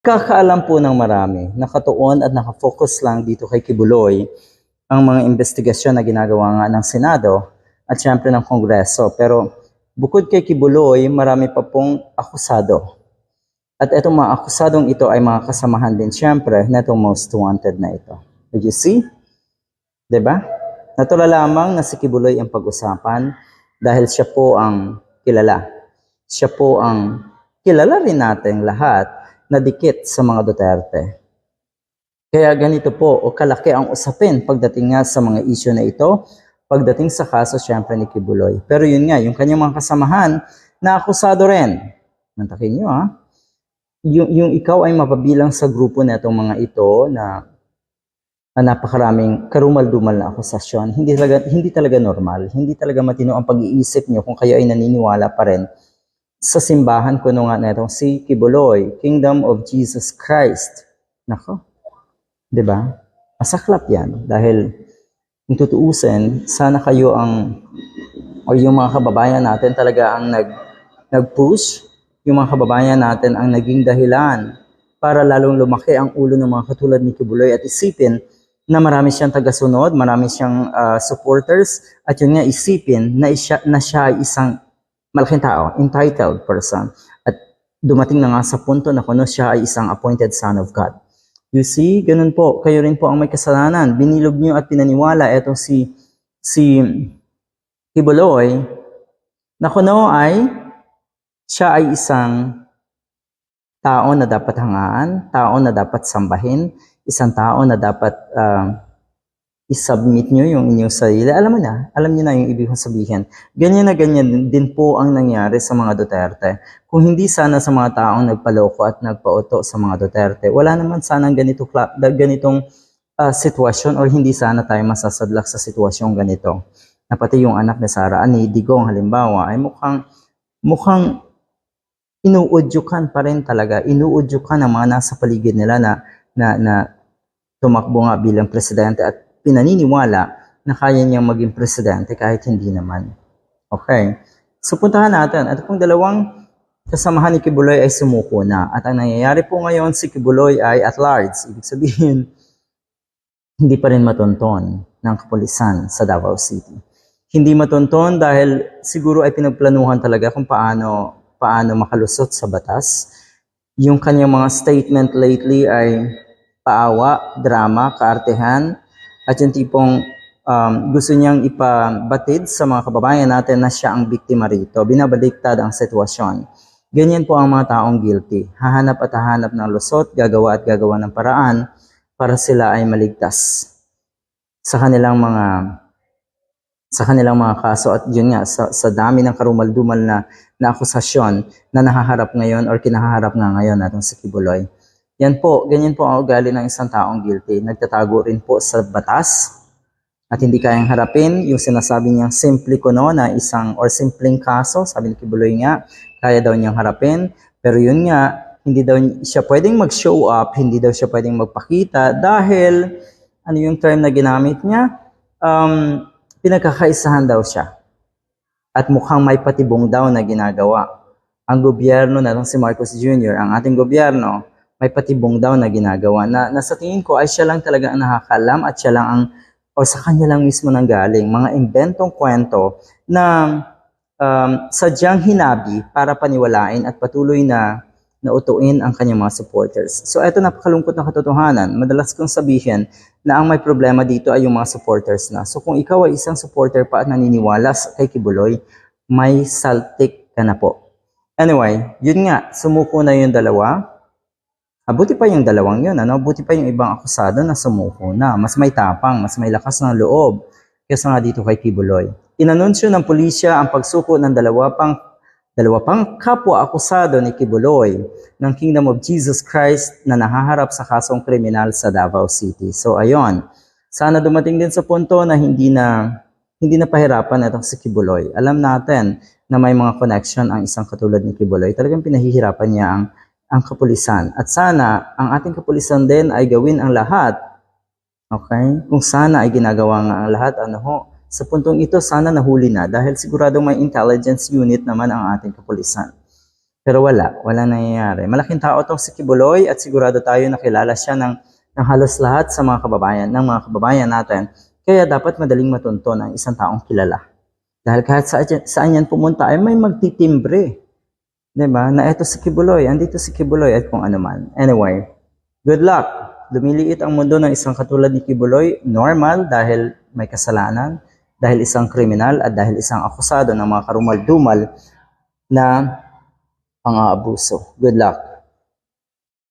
Kakaalam po ng marami, nakatuon at nakafocus lang dito kay Kibuloy ang mga investigasyon na ginagawa nga ng Senado at syempre ng Kongreso. Pero bukod kay Kibuloy, marami pa pong akusado. At itong mga akusadong ito ay mga kasamahan din syempre na itong most wanted na ito. Did you see? ba? Natural lamang na si Kibuloy ang pag-usapan dahil siya po ang kilala. Siya po ang kilala rin natin lahat na dikit sa mga Duterte. Kaya ganito po o kalaki ang usapin pagdating nga sa mga isyu na ito, pagdating sa kaso syempre ni Kibuloy. Pero yun nga, yung kanyang mga kasamahan na akusado rin. Mantakin nyo ha. Yung, yung ikaw ay mapabilang sa grupo na itong mga ito na, na napakaraming karumal-dumal na akusasyon. Hindi talaga, hindi talaga normal. Hindi talaga matino ang pag-iisip nyo kung kayo ay naniniwala pa rin sa simbahan ko nung na itong si Kibuloy, Kingdom of Jesus Christ. Nako, 'di ba? Masaklap yan dahil kung tutuusin, sana kayo ang o yung mga kababayan natin talaga ang nag nag-push, yung mga kababayan natin ang naging dahilan para lalong lumaki ang ulo ng mga katulad ni Kibuloy at isipin na marami siyang tagasunod, marami siyang ah, supporters at yun nga isipin na, isya, na siya ay isang malaking tao, entitled person. At dumating na nga sa punto na kuno siya ay isang appointed son of God. You see, ganun po, kayo rin po ang may kasalanan. Binilog niyo at pinaniwala etong si si Kibuloy na kuno ay siya ay isang tao na dapat hangaan, tao na dapat sambahin, isang tao na dapat ah, i-submit nyo yung inyong sarili. Alam mo na, alam niyo na yung ibig kong sabihin. Ganyan na ganyan din po ang nangyari sa mga Duterte. Kung hindi sana sa mga taong nagpaloko at nagpauto sa mga Duterte, wala naman sana ganito, ganitong ah, sitwasyon or hindi sana tayo masasadlak sa sitwasyong ganito. Na pati yung anak ni Sara Ani Digong halimbawa ay mukhang mukhang inuudyukan pa rin talaga. Inuudyukan ang mga nasa paligid nila na na, na tumakbo nga bilang presidente at pinaniniwala na kaya niyang maging presidente kahit hindi naman. Okay. So puntahan natin. At kung dalawang kasamahan ni Kibuloy ay sumuko na. At ang nangyayari po ngayon, si Kibuloy ay at large. Ibig sabihin, hindi pa rin matonton ng kapulisan sa Davao City. Hindi matonton dahil siguro ay pinagplanuhan talaga kung paano paano makalusot sa batas. Yung kanyang mga statement lately ay paawa, drama, kaartehan, at yung tipong um, gusto niyang ipabatid sa mga kababayan natin na siya ang biktima rito. Binabaliktad ang sitwasyon. Ganyan po ang mga taong guilty. Hahanap at hahanap ng lusot, gagawa at gagawa ng paraan para sila ay maligtas sa kanilang mga sa kanilang mga kaso at yun nga sa, sa dami ng karumal-dumal na, na akusasyon na nahaharap ngayon or kinahaharap nga ngayon natong si Kibuloy. Yan po, ganyan po ang ugali ng isang taong guilty. Nagtatago rin po sa batas at hindi kayang harapin yung sinasabi niyang simple kuno na isang or simpleng kaso, sabi ni Kibuloy nga, kaya daw niyang harapin. Pero yun nga, hindi daw siya pwedeng mag-show up, hindi daw siya pwedeng magpakita dahil ano yung term na ginamit niya? Um, pinagkakaisahan daw siya. At mukhang may patibong daw na ginagawa. Ang gobyerno na si Marcos Jr., ang ating gobyerno, may patibong daw na ginagawa na, na sa tingin ko ay siya lang talaga ang nakakalam at siya lang ang o sa kanya lang mismo nang galing mga inventong kwento na um, sadyang hinabi para paniwalain at patuloy na nautuin ang kanyang mga supporters. So ito napakalungkot na katotohanan. Madalas kong sabihin na ang may problema dito ay yung mga supporters na. So kung ikaw ay isang supporter pa at naniniwala kay Kibuloy, may saltik ka na po. Anyway, yun nga, sumuko na yung dalawa. Ah, buti pa yung dalawang yun, ano? Buti pa yung ibang akusado na sumuko na. Mas may tapang, mas may lakas ng loob kaysa nga dito kay Kibuloy. Inanunsyo ng pulisya ang pagsuko ng dalawa pang dalawa pang kapwa-akusado ni Kibuloy ng Kingdom of Jesus Christ na nahaharap sa kasong kriminal sa Davao City. So ayon, sana dumating din sa punto na hindi na hindi na pahirapan itong si Kibuloy. Alam natin na may mga connection ang isang katulad ni Kibuloy. Talagang pinahihirapan niya ang ang kapulisan. At sana ang ating kapulisan din ay gawin ang lahat. Okay? Kung sana ay ginagawa nga ang lahat, ano ho, sa puntong ito sana nahuli na dahil siguradong may intelligence unit naman ang ating kapulisan. Pero wala, wala nangyayari. Malaking tao tong si Kibuloy at sigurado tayo nakilala siya ng, ng halos lahat sa mga kababayan, ng mga kababayan natin. Kaya dapat madaling matunto ng isang taong kilala. Dahil kahit sa, saan yan pumunta ay may magtitimbre. 'Di ba? Na eto si Kibuloy, andito si Kibuloy at kung ano man. Anyway, good luck. Lumiliit ang mundo ng isang katulad ni Kibuloy, normal dahil may kasalanan, dahil isang kriminal at dahil isang akusado ng mga karumal-dumal na pang-aabuso. Good luck.